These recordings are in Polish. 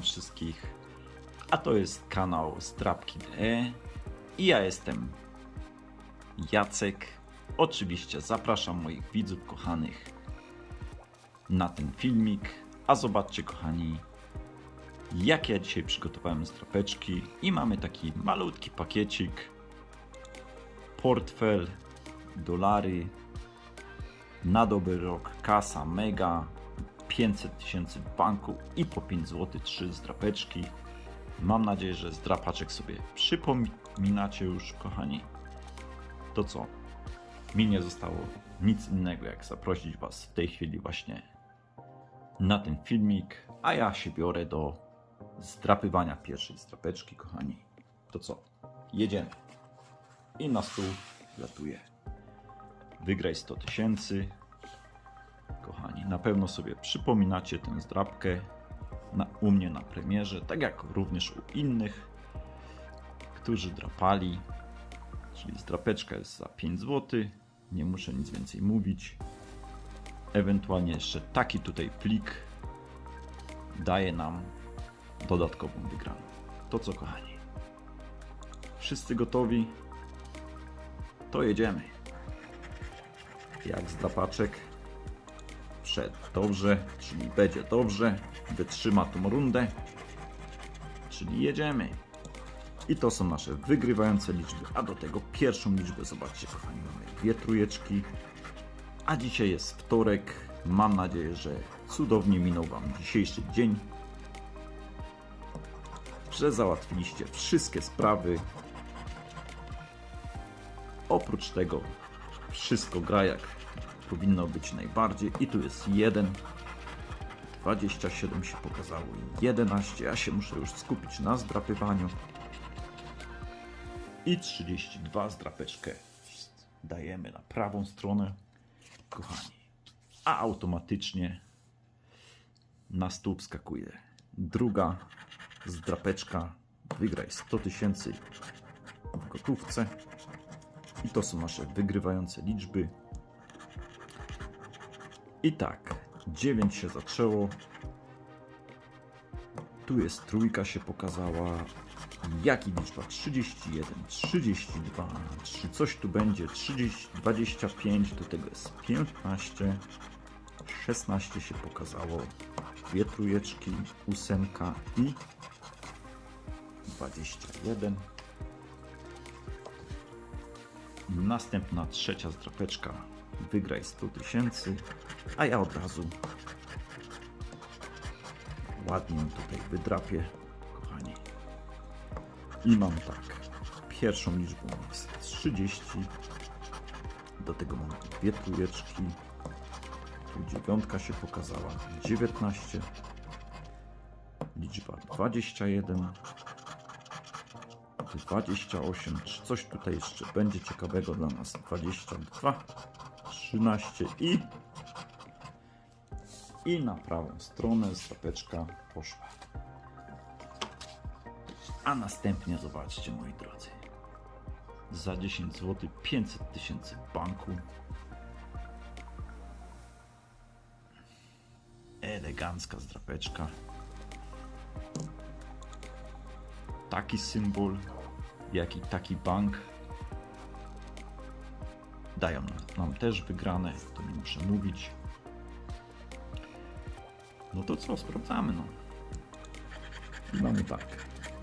wszystkich. A to jest kanał Strapki.de i ja jestem Jacek. Oczywiście zapraszam moich widzów kochanych na ten filmik. A zobaczcie kochani, jak ja dzisiaj przygotowałem strapeczki i mamy taki malutki pakiecik, portfel, dolary, na dobry rok kasa mega 500 tysięcy w banku i po 5 zł 3 zdrapeczki. Mam nadzieję, że zdrapaczek sobie przypominacie już, kochani. To co? Mi nie zostało nic innego, jak zaprosić Was w tej chwili właśnie na ten filmik, a ja się biorę do zdrapywania pierwszej zdrapeczki, kochani. To co? Jedziemy. I na stół latuje. Wygraj 100 tysięcy. Kochani, na pewno sobie przypominacie tę zdrabkę na, u mnie na premierze, tak jak również u innych, którzy drapali. Czyli zdrapeczka jest za 5 zł. Nie muszę nic więcej mówić. Ewentualnie jeszcze taki tutaj plik daje nam dodatkową wygraną. To co, kochani? Wszyscy gotowi? To jedziemy. Jak zdrapaczek wszedł dobrze, czyli będzie dobrze, wytrzyma tą rundę, czyli jedziemy. I to są nasze wygrywające liczby, a do tego pierwszą liczbę, zobaczcie kochani, mamy dwie trójeczki, a dzisiaj jest wtorek, mam nadzieję, że cudownie minął Wam dzisiejszy dzień, że załatwiliście wszystkie sprawy. Oprócz tego wszystko gra jak powinno być najbardziej. I tu jest 1. 27 się pokazało i 11. Ja się muszę już skupić na zdrapywaniu. I 32 zdrapeczkę dajemy na prawą stronę. Kochani. A automatycznie na stół wskakuje druga zdrapeczka. Wygraj 100 tysięcy w gotówce. I to są nasze wygrywające liczby. I tak, 9 się zaczęło. Tu jest trójka się pokazała. Jaki liczba? 31, 32, 3, coś tu będzie, 30, 25, do tego jest 15, 16 się pokazało, dwie trójeczki, ósemka i 21. Następna trzecia zdrapeczka. Wygraj 100 tysięcy, a ja od razu ładnie tutaj wydrapię, kochani. I mam tak. Pierwszą liczbą jest 30. Do tego mam dwie trójeczki. Tu dziewiątka się pokazała. 19. Liczba 21. 28, czy coś tutaj jeszcze będzie ciekawego dla nas. 22, 13 i i na prawą stronę stopeczka poszła. A następnie zobaczcie moi drodzy. Za 10 zł 500 tysięcy banku. Elegancka zdrapeczka. Taki symbol jak i taki bank dają nam też wygrane, to nie muszę mówić. No to co, sprawdzamy no. Mamy tak,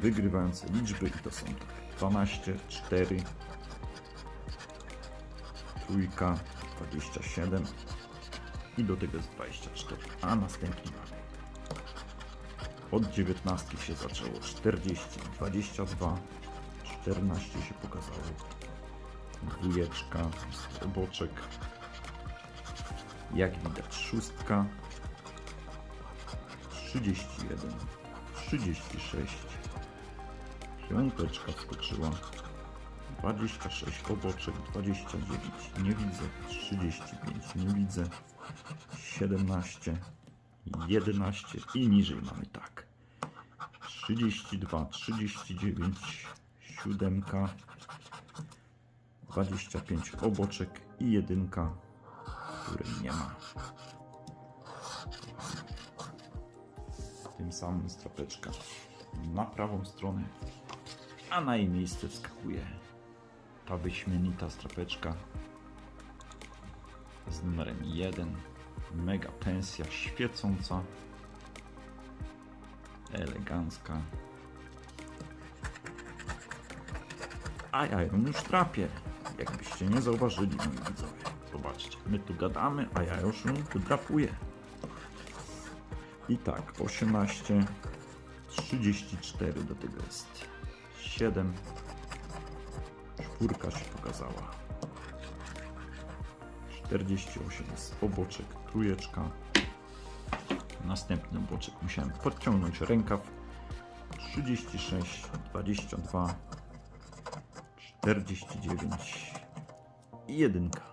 wygrywające liczby i to są tak 12, 4, trójka, 27 i do tego jest 24, a następnie mamy od 19 się zaczęło 40, 22, 14 się pokazało. Dwójeczka, oboczek. Jak widać szóstka. 31, 36. Piąteczka wskoczyła. 26 oboczek, 29 nie widzę, 35 nie widzę, 17, 11 i niżej mamy tak. 32, 39, siódemka, 25 oboczek i jedynka, której nie ma. Tym samym strapeczka na prawą stronę, a na jej miejsce wskakuje ta wyśmienita strapeczka z numerem 1. Mega pensja świecąca, elegancka. A ja ją już trapię. Jakbyście nie zauważyli, moi widzowie. Zobaczcie, my tu gadamy, a ja już ją wydrapuję. I tak, 18, 34 do tego jest 7. Czwórka się pokazała. 48 jest oboczek, trójeczka. Następny oboczek musiałem podciągnąć rękaw. 36, 22, 49 i jedynka.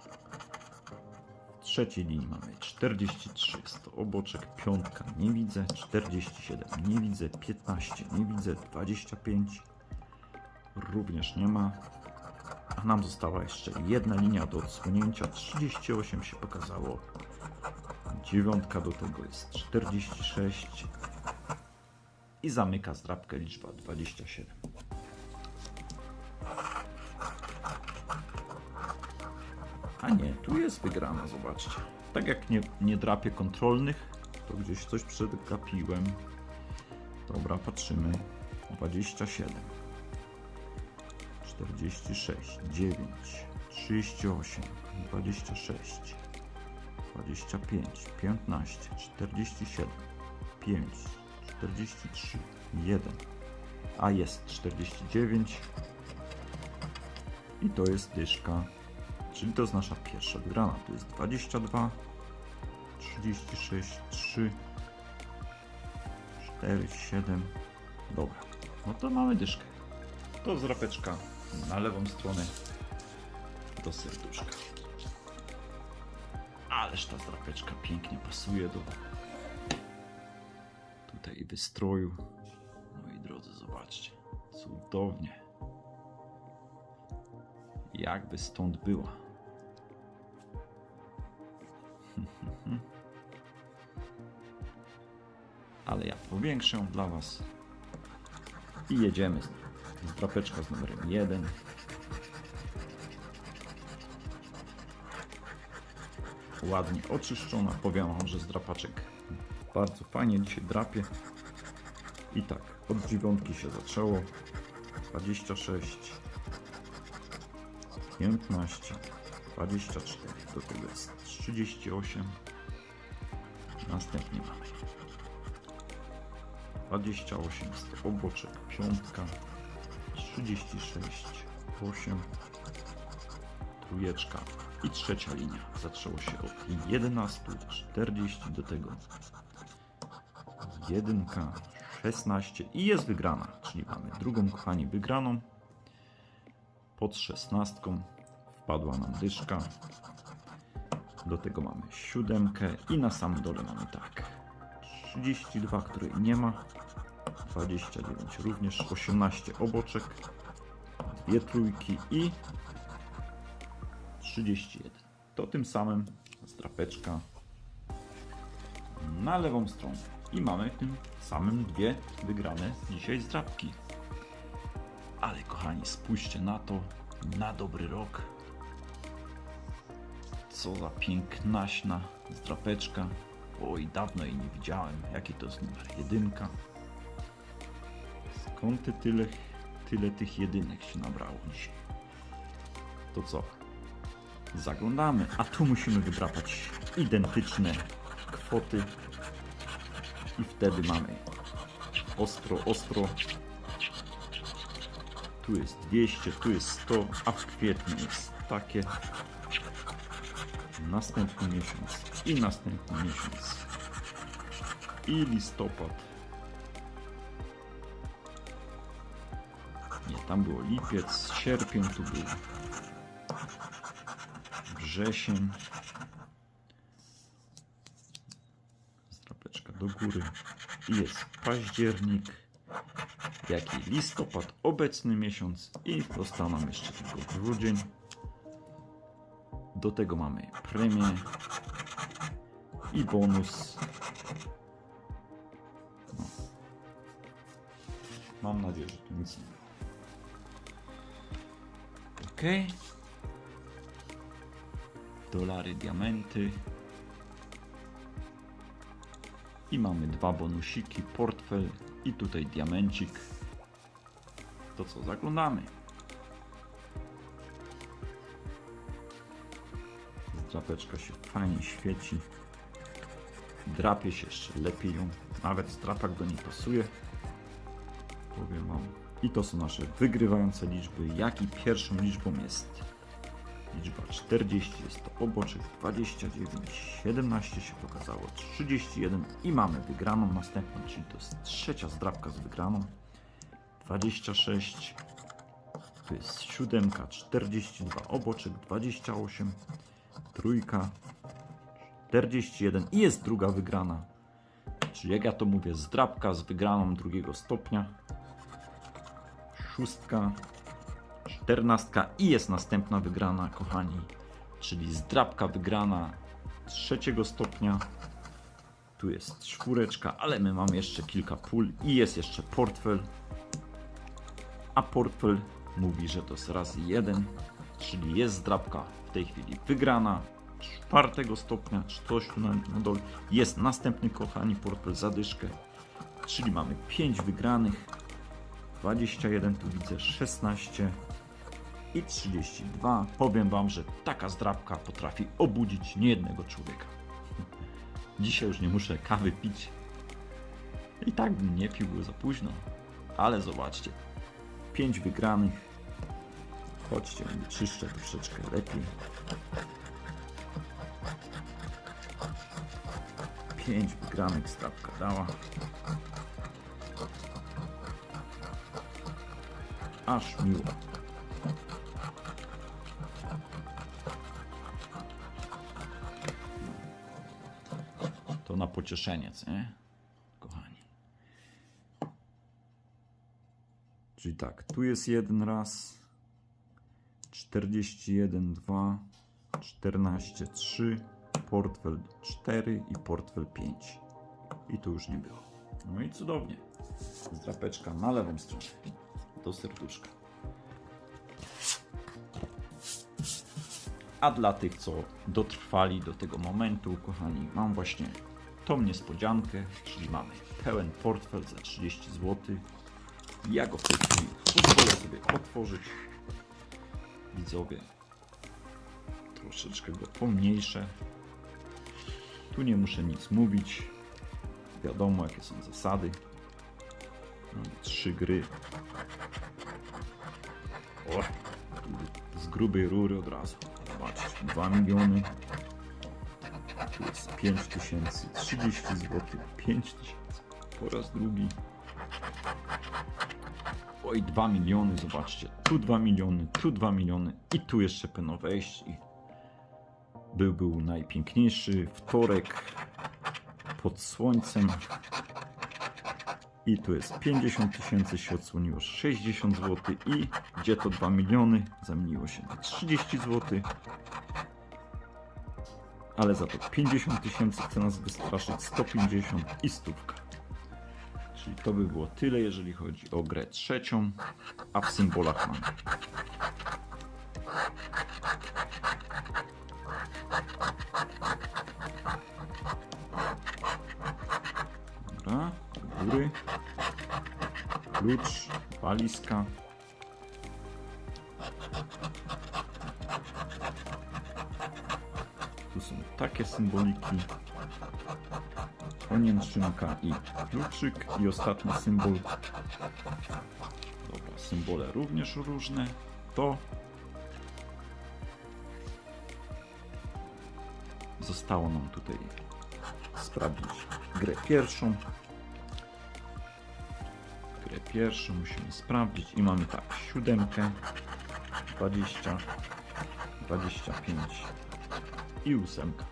Trzeciej linii mamy 43, jest to oboczek, piątka nie widzę, 47 nie widzę, 15 nie widzę, 25 również nie ma. A nam została jeszcze jedna linia do odsłonięcia, 38 się pokazało, dziewiątka do tego jest 46 i zamyka zdrabkę liczba 27. A nie, tu jest wygrana, zobaczcie. Tak jak nie, nie drapię kontrolnych, to gdzieś coś przegapiłem. Dobra, patrzymy. 27, 46, 9, 38, 26, 25, 15, 47, 5, 43, 1. A jest 49. I to jest dyszka. Czyli to jest nasza pierwsza wygrana. To jest 22, 36, 3, 4, 7. Dobra. No to mamy dyszkę. To zrapeczka na lewą stronę do serduszka. Ależ ta zrapeczka pięknie pasuje do tutaj wystroju. Moi drodzy, zobaczcie. Cudownie. Jakby stąd była. Ale ja powiększę dla Was. I jedziemy z z drapeczka z numerem 1. Ładnie oczyszczona. Powiem Wam, że zdrapaczek bardzo fajnie dzisiaj drapie. I tak, od dziewiątki się zaczęło. 26, 15, 24, do tego jest 38. Następnie mamy 28 jest to oboczek, piątka, 36, 8, trójeczka i trzecia linia. Zaczęło się od 11, 40 do tego jedynka, 16 i jest wygrana, czyli mamy drugą kochani wygraną. Pod 16 wpadła nam dyszka. Do tego mamy siódemkę i na samym dole mamy tak 32, której nie ma. 29 również, 18 oboczek, dwie trójki i 31. To tym samym strapeczka na lewą stronę. I mamy tym samym dwie wygrane dzisiaj zdrapki. Ale kochani, spójrzcie na to, na dobry rok. Co za pięknaśna zdrapeczka. Oj, dawno jej nie widziałem. Jaki to jest numer? Jedynka. Skąd ty tyle, tyle tych jedynek się nabrało dzisiaj? To co? Zaglądamy, a tu musimy wydrapać identyczne kwoty. I wtedy mamy ostro, ostro. Tu jest 200, tu jest 100, a w kwietniu jest takie. Następny miesiąc i następny miesiąc. I listopad. Nie, tam było lipiec, sierpień tu był. Wrzesień. Strapeczka do góry. I jest październik. Jak i listopad, obecny miesiąc. I został nam jeszcze tylko grudzień. Do tego mamy premię i bonus. No, Mam nadzieję, że tu nic nie było. Okej. Dolary, diamenty. I mamy dwa bonusiki, portfel i tutaj diamencik. To co, zaglądamy. Drapeczka się fajnie świeci. Drapie się jeszcze lepiej ją. Nawet strapak do niej pasuje. Powiem wam. I to są nasze wygrywające liczby. Jak i pierwszą liczbą jest liczba 40, jest to oboczek 29, 17 się pokazało, 31 i mamy wygraną następną, czyli to jest trzecia zdrabka z wygraną. 26, to jest siódemka, 42, oboczek 28, trójka, 41 i jest druga wygrana. Czyli jak ja to mówię, zdrabka z wygraną drugiego stopnia. Szóstka, czternastka i jest następna wygrana, kochani. Czyli zdrabka wygrana trzeciego stopnia. Tu jest czwóreczka, ale my mamy jeszcze kilka pól i jest jeszcze portfel. A portfel mówi, że to jest razy jeden, czyli jest zdrabka w tej chwili wygrana czwartego stopnia, czy coś tu na, na dole. Jest następny, kochani, portfel zadyszkę, czyli mamy 5 wygranych, 21, tu widzę 16 i 32. Powiem Wam, że taka zdrabka potrafi obudzić niejednego człowieka. Dzisiaj już nie muszę kawy pić. I tak bym nie pił, było za późno. Ale zobaczcie, 5 wygranych. Chodźcie, czyszczę troszeczkę lepiej. 5 wygranych strapka dała. Aż miło. To na pocieszenie, nie? Kochani. Czyli tak, tu jest jeden raz. 41, 2, 14, 3, portfel 4 i portfel 5. I tu już nie było. No i cudownie. Zdrapeczka na lewą stronę. Do serduszka. A dla tych, co dotrwali do tego momentu, kochani, mam właśnie tą niespodziankę, czyli mamy pełen portfel za 30 zł. Ja go w tej chwili pozwolę sobie otworzyć. Widzowie, troszeczkę go pomniejszę. Tu nie muszę nic mówić. Wiadomo, jakie są zasady. Mamy trzy gry. O, z grubej rury od razu. Zobaczcie, 2 miliony. Tu jest 5 tysięcy, 30 zł, 5 tysięcy. Po raz drugi. Oj, 2 miliony, zobaczcie. Tu 2 miliony, tu 2 miliony i tu jeszcze pewno wejść. I był, był najpiękniejszy wtorek pod słońcem. I tu jest 50 tysięcy, się odsłoniło 60 zł i gdzie to 2 miliony zamieniło się na 30 zł. Ale za to 50 tysięcy chce nas wystraszyć 150 i stówka. Czyli to by było tyle, jeżeli chodzi o grę trzecią, a w symbolach mamy Dobra, do góry. Klucz, walizka. Tu są takie symboliki. Ponienczynka i kluczyk. I ostatni symbol. Dobra, symbole również różne. To zostało nam tutaj sprawdzić grę pierwszą. Grę pierwszą musimy sprawdzić i mamy tak, siódemkę, 20, 25 i ósemka.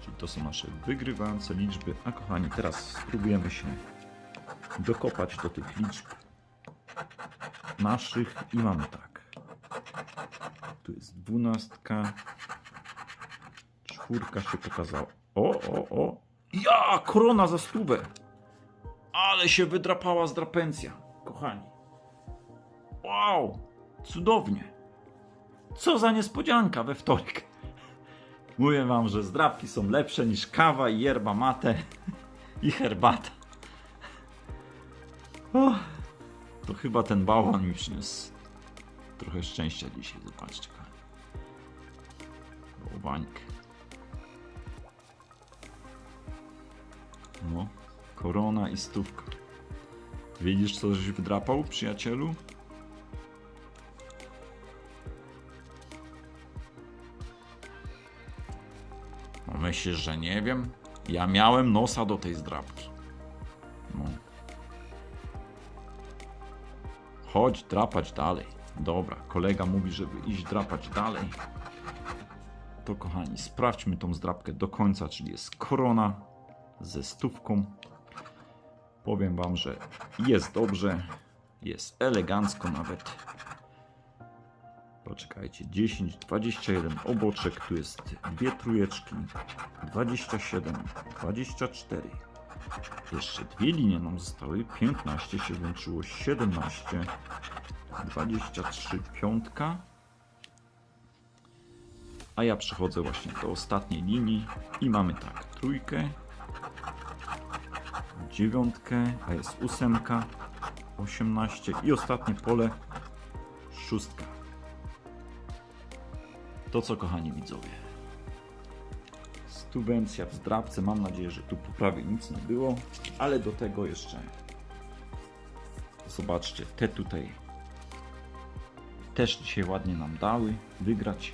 Czyli to są nasze wygrywające liczby. A kochani, teraz spróbujemy się dokopać do tych liczb naszych i mamy tak. Tu jest dwunastka, czwórka się pokazała. O, o, o. Ja, korona za stówę. Ale się wydrapała zdrapencja. kochani. Wow, cudownie. Co za niespodzianka we wtorek. Mówię wam, że zdrabki są lepsze niż kawa i yerba mate i herbata. To chyba ten bałwan mi przyniósł trochę szczęścia dzisiaj. Zobaczcie, kochani. Korona i stówka. Widzisz, co żeś wydrapał, przyjacielu? No myślisz, że nie wiem? Ja miałem nosa do tej zdrapki. No. Chodź drapać dalej. Dobra, kolega mówi, żeby iść drapać dalej. To kochani, sprawdźmy tą zdrapkę do końca, czyli jest korona ze stówką. Powiem wam, że jest dobrze, jest elegancko nawet. Poczekajcie, 10, 21 oboczek, tu jest dwie trójeczki, 27, 24. Jeszcze dwie linie nam zostały, 15 się włączyło, 17, 23 piątka. A ja przechodzę właśnie do ostatniej linii i mamy tak, trójkę, dziewiątkę, a jest ósemka, 18 i ostatnie pole, szóstka. To co kochani widzowie. Stubencja w zdrabce, mam nadzieję, że tu poprawie nic nie było, ale do tego jeszcze zobaczcie, te tutaj też dzisiaj ładnie nam dały wygrać.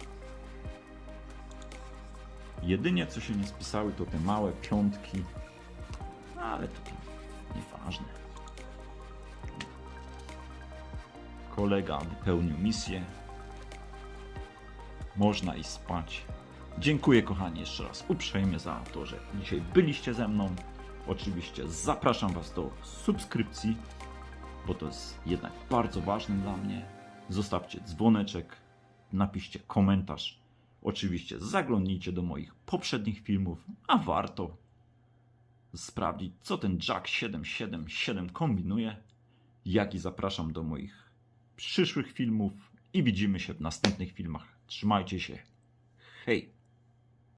Jedynie co się nie spisały to te małe piątki, ale to Kolega wypełnił misję. Można iść spać. Dziękuję kochani jeszcze raz uprzejmie za to, że dzisiaj byliście ze mną. Oczywiście zapraszam Was do subskrypcji, bo to jest jednak bardzo ważne dla mnie. Zostawcie dzwoneczek, napiszcie komentarz. Oczywiście zaglądnijcie do moich poprzednich filmów, a warto sprawdzić, co ten Jack 777 kombinuje. Jak i zapraszam do moich przyszłych filmów i widzimy się w następnych filmach. Trzymajcie się. Hej!